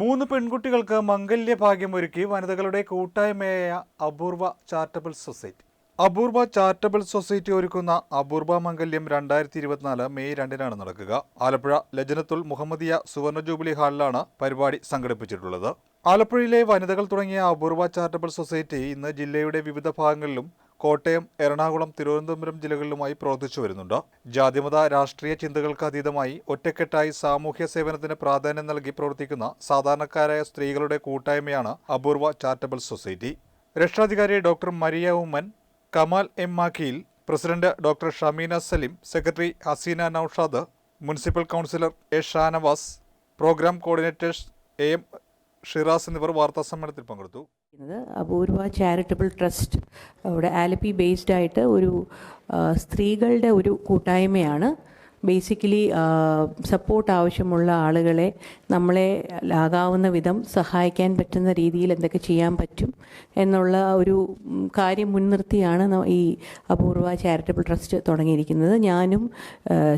മൂന്ന് പെൺകുട്ടികൾക്ക് മംഗല്യ ഭാഗ്യം ഒരുക്കി വനിതകളുടെ കൂട്ടായ്മയായ Apoorva charitable society. Apoorva charitable society ഒരുക്കുന്ന അപൂർവ മംഗല്യം രണ്ടായിരത്തി ഇരുപത്തിനാല് മെയ് രണ്ടിനാണ് നടക്കുക. ആലപ്പുഴ ലജനത്തുൽ മുഹമ്മദിയ സുവർണ ജൂബിലി ഹാളിലാണ് പരിപാടി സംഘടിപ്പിച്ചിട്ടുള്ളത്. ആലപ്പുഴയിലെ വനിതകൾ തുടങ്ങിയ അപൂർവ ചാരിറ്റബിൾ സൊസൈറ്റി ഇന്ന് ജില്ലയുടെ വിവിധ ഭാഗങ്ങളിലും കോട്ടയം എറണാകുളം തിരുവനന്തപുരം ജില്ലകളിലുമായി പ്രവർത്തിച്ചു വരുന്നുണ്ട്. ജാതിമത രാഷ്ട്രീയ ചിന്തകൾക്ക് അതീതമായി ഒറ്റക്കെട്ടായി സാമൂഹ്യ സേവനത്തിന് പ്രാധാന്യം നൽകി പ്രവർത്തിക്കുന്ന സാധാരണക്കാരായ സ്ത്രീകളുടെ കൂട്ടായ്മയാണ് അപൂർവ ചാരിറ്റബിൾ സൊസൈറ്റി. രക്ഷാധികാരി doctor Maria Oommen Kamal M. മാഖിയിൽ president doctor Shameena Salim secretary Haseena Noushad municipal councillor A. Shanavas programme coordinators A. M. Shiraz എന്നിവർ വാർത്താ സമ്മേളനത്തിൽ പങ്കെടുത്തു. അപൂർവ ചാരിറ്റബിൾ ട്രസ്റ്റ് അവിടെ ആലപ്പി ബേസ്ഡ് ആയിട്ട് ഒരു സ്ത്രീകളുടെ ഒരു കൂട്ടായ്മയാണ് ബേസിക്കലി സപ്പോർട്ട് ആവശ്യമുള്ള ആളുകളെ നമ്മളെ ആകാവുന്ന വിധം സഹായിക്കാൻ പറ്റുന്ന രീതിയിൽ എന്തൊക്കെ ചെയ്യാൻ പറ്റും എന്നുള്ള ഒരു കാര്യം മുൻനിർത്തിയാണ് ഈ അപൂർവ ചാരിറ്റബിൾ ട്രസ്റ്റ് തുടങ്ങിയിരിക്കുന്നത്. ഞാനും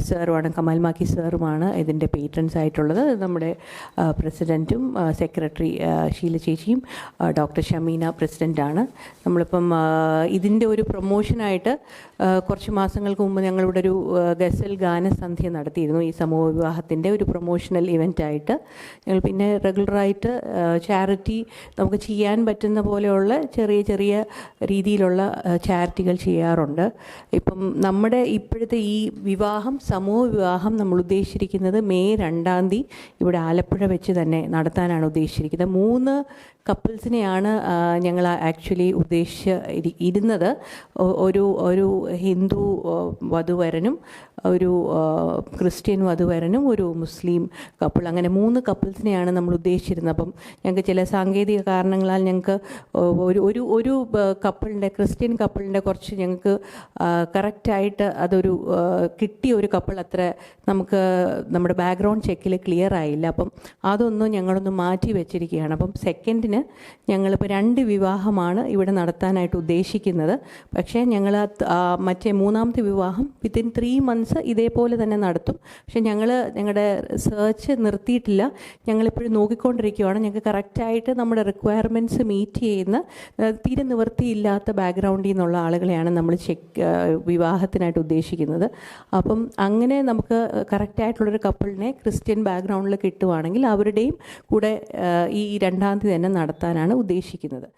സാറുമാണ് കമാൽ മാക്കി സാറുമാണ് ഇതിന്റെ പേറ്റൻസ് ആയിട്ടുള്ളത്. നമ്മുടെ പ്രസിഡന്റും സെക്രട്ടറി ഷീല ചേച്ചിയും ഡോക്ടർ ഷമീന പ്രസിഡന്റാണ് നമ്മളിപ്പം ഇതിന്റെ ഒരു പ്രൊമോഷനായിട്ട് കുറച്ച് മാസങ്ങൾക്ക് മുമ്പ് ഞങ്ങളിവിടെ ഒരു ഗസൽ ഗസൽ ഗാനസന്ധ്യ നടത്തിയിരുന്നു ഈ സമൂഹ വിവാഹത്തിന്റെ ഒരു പ്രൊമോഷണൽ ഇവന്റായിട്ട് ഞങ്ങൾ പിന്നെ റെഗുലറായിട്ട് ചാരിറ്റി നമുക്ക് ചെയ്യാൻ പറ്റുന്ന പോലെയുള്ള ചെറിയ ചെറിയ രീതിയിലുള്ള ചാരിറ്റികൾ ചെയ്യാറുണ്ട്. ഇപ്പം നമ്മുടെ ഇപ്പോഴത്തെ ഈ വിവാഹം സമൂഹ വിവാഹം നമ്മൾ ഉദ്ദേശിച്ചിരിക്കുന്നത് മെയ് രണ്ടാം തീയതി ഇവിടെ ആലപ്പുഴ വെച്ച് തന്നെ നടത്താനാണ് ഉദ്ദേശിച്ചിരിക്കുന്നത്. മൂന്ന് കപ്പിൾസിനെയാണ് ഞങ്ങൾ ആക്ച്വലി ഉദ്ദേശിച്ച് ഇരുന്നത്. ഒരു ഒരു ഹിന്ദു വധുവരനും ഒരു ക്രിസ്ത്യൻ വധുവരനും ഒരു മുസ്ലിം കപ്പിൾ അങ്ങനെ മൂന്ന് കപ്പിൾസിനെയാണ് നമ്മൾ ഉദ്ദേശിച്ചിരുന്നത്. അപ്പം ഞങ്ങൾക്ക് ചില സാങ്കേതിക കാരണങ്ങളാൽ ഞങ്ങൾക്ക് ഒരു ഒരു ഒരു കപ്പിളിന്റെ ക്രിസ്ത്യൻ കപ്പിളിന്റെ കുറച്ച് ഞങ്ങൾക്ക് കറക്റ്റായിട്ട് അതൊരു കിട്ടിയ ഒരു കപ്പിൾ അത്ര നമുക്ക് നമ്മുടെ ബാക്ക്ഗ്രൗണ്ട് ചെക്കിൽ ക്ലിയർ ആയില്ല. അപ്പം അതൊന്നും ഞങ്ങളൊന്ന് മാറ്റി വെച്ചിരിക്കുകയാണ്. അപ്പം സെക്കൻഡിന് ഞങ്ങളിപ്പോൾ രണ്ട് വിവാഹമാണ് ഇവിടെ നടത്താനായിട്ട് ഉദ്ദേശിക്കുന്നത്. പക്ഷേ ഞങ്ങൾ മറ്റേ മൂന്നാമത്തെ വിവാഹം വിത്തിൻ ത്രീ മന്ത്സ് ഇതേപോലെ തന്നെ നടത്തും. പക്ഷേ ഞങ്ങൾ ഞങ്ങളുടെ സെർച്ച് നിർത്തിയിട്ടില്ല. ഞങ്ങളിപ്പോഴും നോക്കിക്കൊണ്ടിരിക്കുകയാണ് ഞങ്ങൾക്ക് കറക്റ്റായിട്ട് നമ്മുടെ റിക്വയർമെന്റ്സ് മീറ്റ് ചെയ്യുന്ന തീരെ നിവൃത്തിയില്ലാത്ത ബാക്ക്ഗ്രൗണ്ടിൽ നിന്നുള്ള ആളുകളെയാണ് നമ്മൾ ചെക്ക് വിവാഹത്തിനായിട്ട് ഉദ്ദേശിക്കുന്നത്. അപ്പം അങ്ങനെ നമുക്ക് കറക്റ്റായിട്ടുള്ളൊരു കപ്പിളിനെ ക്രിസ്ത്യൻ ബാക്ക്ഗ്രൗണ്ടിൽ കിട്ടുവാണെങ്കിൽ അവരുടെയും കൂടെ ഈ രണ്ടാം തീയതി തന്നെ നടത്താനാണ് ഉദ്ദേശിക്കുന്നത്.